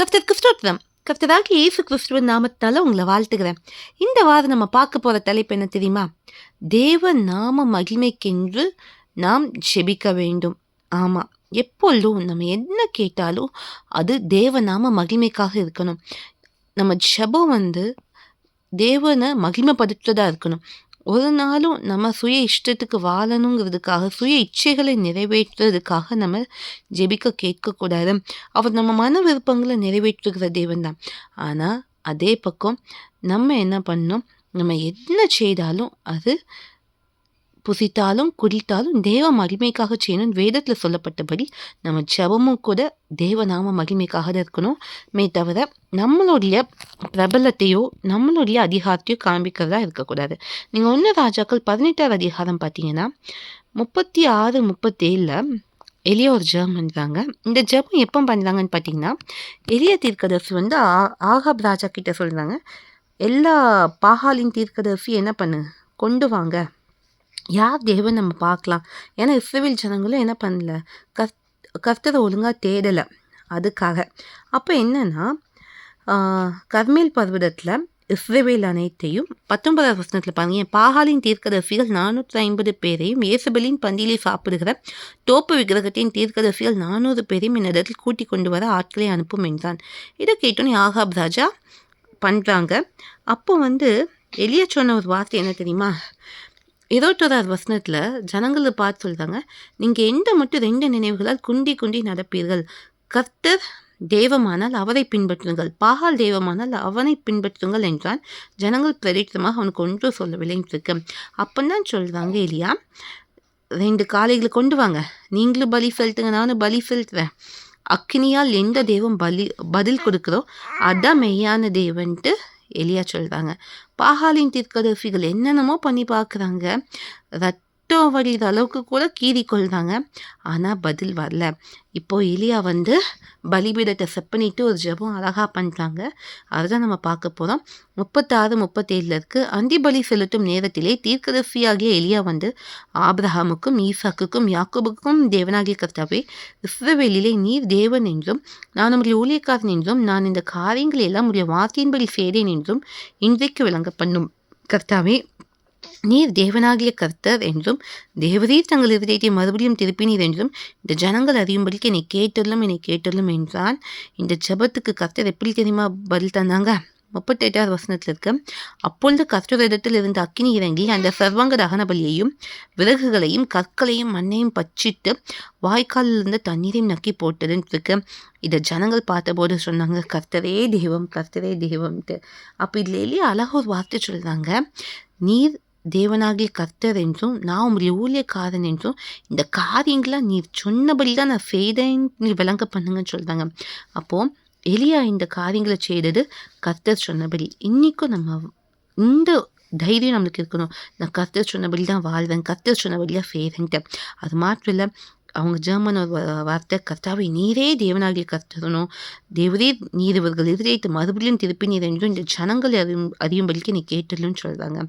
கர்த்தருக்கு ஸ்தோத்திரம் கர்த்தராகி இயேசு கிறிஸ்துவின் நாமத்தால் உங்களை வாழ்த்துக்கிறேன் இந்த வாரம் நம்ம பார்க்க போகிற தலைப்பு என்ன தெரியுமா? தேவ நாம மகிமைக்கென்று நாம் ஜெபிக்க வேண்டும். ஆமாம் எப்பொழுதும் நம்ம என்ன கேட்டாலும் அது தேவ நாம மகிமைக்காக இருக்கணும். நம்ம ஜெபம் வந்து தேவனை மகிமைப்படுத்துறதா இருக்கணும். ஒரு நாளும் நம்ம சுய இஷ்டத்துக்கு வாழணுங்கிறதுக்காக சுய இச்சைகளை நிறைவேற்றுறதுக்காக நம்ம ஜெபிக்க கேட்கக்கூடாது. அவர் நம்ம மன விருப்பங்களை நிறைவேற்றுகிற தேவன் தான் ஆனால் அதே பக்கம் நம்ம என்ன பண்ணோம் நம்ம என்ன செய்தாலும் அது புசித்தாலும் குடித்தாலும் தேவ மகிமைக்காக செய்யணும். வேதத்தில் சொல்லப்பட்டபடி நம்ம ஜெபமும் கூட தேவநாம மகிமைக்காக தான் இருக்கணும். மே தவிர நம்மளுடைய பிரபலத்தையோ நம்மளுடைய அதிகாரத்தையோ காண்பிக்கிறதா இருக்கக்கூடாது. நீங்கள் ஒன்று ராஜாக்கள் பதினெட்டாவது அதிகாரம் பார்த்தீங்கன்னா முப்பத்தி ஆறு முப்பத்தேழில் எளிய ஒரு ஜெபம் பண்ணுறாங்க இந்த ஜெபம் எப்போ பண்ணுறாங்கன்னு பார்த்தீங்கன்னா எளிய தீர்க்கதர்சி வந்து ஆ ஆகாப் ராஜா கிட்ட சொல்கிறாங்க எல்லா பாகாலின் தீர்க்கதர்சி என்ன பண்ணு கொண்டு வாங்க. யார் தேவன் நம்ம பார்க்கலாம். ஏன்னா இஸ்ரேல் ஜனங்களும் என்ன பண்ணல? கர்த் கர்த்தரை ஒழுங்காக தேடலை. அதுக்காக. அப்போ என்னென்னா கர்மேல் பர்வதத்தில் இஸ்ரேவேல் அனைத்தையும் பத்தொன்பதாவது வசனத்தில் பாருங்க பாகாலின் தீர்க்கதரிசிகள் நானூற்றி ஐம்பது பேரையும் இயேசுபலின் பந்தியிலே சாப்பிடுகிற தோப்பு விக்கிரகத்தின் தீர்க்கதரிசிகள் நானூறு பேரையும் என்னிடத்தில் கூட்டிக் கொண்டு வர ஆட்களை அனுப்பும் என்றான். இதை கேட்டோன்னே ஆகாப் ராஜா பண்ணுறாங்க அப்போ வந்து எளிய சொன்ன ஒரு வார்த்தை என்ன தெரியுமா? இருபத்தோராவது வசனத்தில் ஜனங்களை பார்த்து சொல்கிறாங்க நீங்கள் எந்த மட்டும் ரெண்டு நினைவுகளால் குண்டி குண்டி நடப்பீர்கள். கர்த்தர் தெய்வமானால் அவரை பின்பற்றுங்கள். பாகால் தெய்வமானால் அவனை பின்பற்றுங்கள் என்றான். ஜனங்கள் பிரதித்தமாக அவனுக்கு ஒன்று சொல்லவில்லை இருக்கு அப்பந்தான் சொல்கிறாங்க இல்லையா ரெண்டு காளைகளை கொண்டு வாங்க. நீங்களும் பலி செலுத்துங்க நானும் பலி செலுத்துவேன் அக்னியால் எந்த தெய்வம் பலி பதில் கொடுக்குறோ அதான் மெய்யான தெய்வன்ட்டு எலியா சொல்கிறாங்க பாகாலின் தீர்க்கதரிசிகள் என்னென்னமோ பண்ணி பார்க்குறாங்க. ரத் ரத்தம் வடிகிற அளவுக்கு கூட கீறி கொள்றாங்க ஆனால் பதில் வரல. இப்போது எலியா வந்து பலிபீடத்தை செப் பண்ணிவிட்டு ஒரு ஜபம் அழகாக பண்ணுறாங்க அதுதான் நம்ம பார்க்க போகிறோம் முப்பத்தாறு முப்பத்தேழில் இருக்கு. அந்தி பலி செலுத்தும் நேரத்திலே தீர்க்கதரிசியாகிய எலியா வந்து ஆப்ரஹாமுக்கும் ஈசாக்குக்கும் யாக்கோபுக்கும் தேவனாகிய கர்த்தாவே இஸ்ரவேலிலே நீர் தேவன் என்றும் நான் உடைய ஊழியக்காரன் என்றும் நான் இந்த காரியங்களை எல்லாம் உடைய வார்த்தையின்படி செய்தேன் என்றும் இன்றைக்கு விளங்க பண்ணும் கர்த்தாவே நீர் தேவனாகிய கர்த்தர் என்றும் தேவரீர் தங்கள் இருதயத்தை மறுபடியும் திருப்பினீர் என்றும் இந்த ஜனங்கள் அறியும்படிக்கு என்னை கேட்டுள்ளும் என்னை கேட்டுள்ளும் என்றான். இந்த ஜபத்துக்கு கர்த்தர் எப்படி தெரியுமா பதில் தந்தாங்க? முப்பத்தெட்டாவது வசனத்தில் இருக்க அப்பொழுது கர்த்தரிடத்தில் இருந்த அக்கினி இறங்கி அந்த சர்வாங்க தகன பலியையும் விறகுகளையும் கற்களையும் மண்ணையும் பச்சிட்டு வாய்க்காலில் இருந்த தண்ணீரையும் நக்கி போட்டதுன்னு இருக்கு. இதை ஜனங்கள் பார்த்தபோது சொன்னாங்க கர்த்தரே தெய்வம் கர்த்தரே தெய்வம்ட்டு அப்போ இதில் எளிய அழகாக ஒரு வார்த்தை சொல்கிறாங்க நீர் தேவனாகிய கர்த்தர் என்றும் நான் உம்முடைய ஊழியக்காரன் என்றும் இந்த காரியங்களாம் நீர் சொன்னபடி தான் நான் செய்தேன் நீ விளங்க பண்ணுங்கன்னு சொல்கிறாங்க அப்போது எலியா இந்த காரியங்களை செய்தது கர்த்தர் சொன்னபடி. இன்றைக்கும் நம்ம இந்த தைரியம் நம்மளுக்கு இருக்கணும். நான் கர்த்தர் சொன்னபடி தான் வாழ்வேன் கர்த்தர் சொன்னபடியாக செய்கிறேன்ட்டு அது மாத்திரம் இல்லை அவங்க ஜெர்மன் வார்த்தை கர்த்தாவை நீரே தேவனாகிய கர்த்தரணும் தேவரே நீர் இவர்கள் எதிரேத்து மறுபடியும் திருப்பி நீர் என்றும் இந்த ஜனங்கள் அறியும் அறியும்படிக்கு நீ கேட்டலும் சொல்கிறாங்க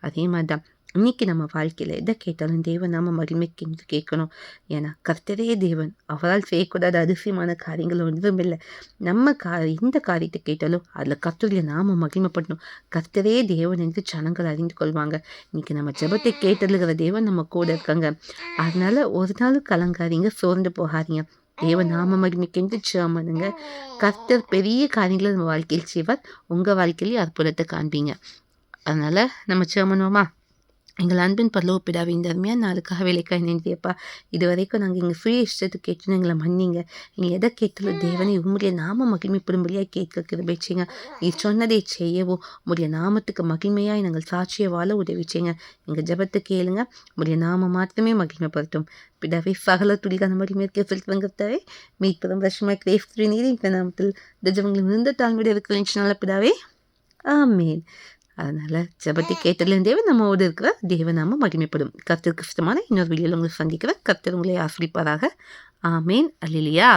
அதே மாதிரி தான் இன்னைக்கு நம்ம வாழ்க்கையில் எதை கேட்டாலும் தேவன் நாம மகிமைக்கு கேட்கணும். ஏன்னா கர்த்தரே தேவன். அவரால் செய்யக்கூடாத அதிசயமான காரியங்கள் ஒன்றும் இல்லை. நம்ம கா எந்த காரியத்தை கேட்டாலும் அதில் கர்த்தருடைய நாம மகிமைப்படணும். கர்த்தரே தேவன் என்று ஜனங்கள் அறிந்து கொள்வாங்க. இன்றைக்கி நம்ம ஜெபத்தை கேட்டலுங்கிற தேவன் நம்ம கூட இருக்காங்க. அதனால் ஒரு நாள் கலங்காதீங்க சோர்ந்து போகாதீங்க. தேவ நாம மகிமைக்கென்று ஜெபம் கர்த்தர் பெரிய காரியங்களை நம்ம வாழ்க்கையில் செய்வார். உங்கள் வாழ்க்கையிலேயே அற்புதத்தை காண்பீங்க. அதனால் நம்ம ஜெபம் பண்ணுவோமா? எங்கள் அன்பின் பரலோக பிடாவை இந்த அருமையாக நாளுக்காக வேலைக்காக நினைந்தியப்பா இது வரைக்கும் நாங்கள் எங்கள் ஃப்ரீ இஷ்டத்துக்கு கேட்டுன்னு எங்களை மன்னிங்க. நீங்கள் எதை கேட்டாலும் தேவனை உம்முடைய நாம மகிமைப்படும்படியாக கேட்க கிருபிச்சிங்க நீ சொன்னதை செய்யவோ உடைய நாமத்துக்கு மகிமையாய் நாங்கள் சாட்சியை வாழ உதவிச்சிங்க எங்கள் ஜபத்தை கேளுங்க உடைய நாம மாத்திரமே மகிமைப்படுத்தும். பிடாவை சகல துடிக்கான மாதிரி மேற்கே செலுத்துவங்கத்தாவே மீட்பதும் வருஷமாய் கிரேஃப்ரி நீர் இந்த நாமத்தில் இந்த ஜபங்களில் இருந்த தாழ்மையுடைய இருக்கிற பிடாவே ஆமேன். அதனால் ஜபத்தை கேட்டதுலேருந்தே நம்ம நம்மோடு இருக்கிற தேவநாம மகிமைப்படும். கர்த்தருக்கு இஷ்டமான இன்னொரு வீடியோவில் உங்களை சந்திக்கிற கர்த்தர் உங்களை ஆசிரிப்பாராக ஆமேன். அலிலியா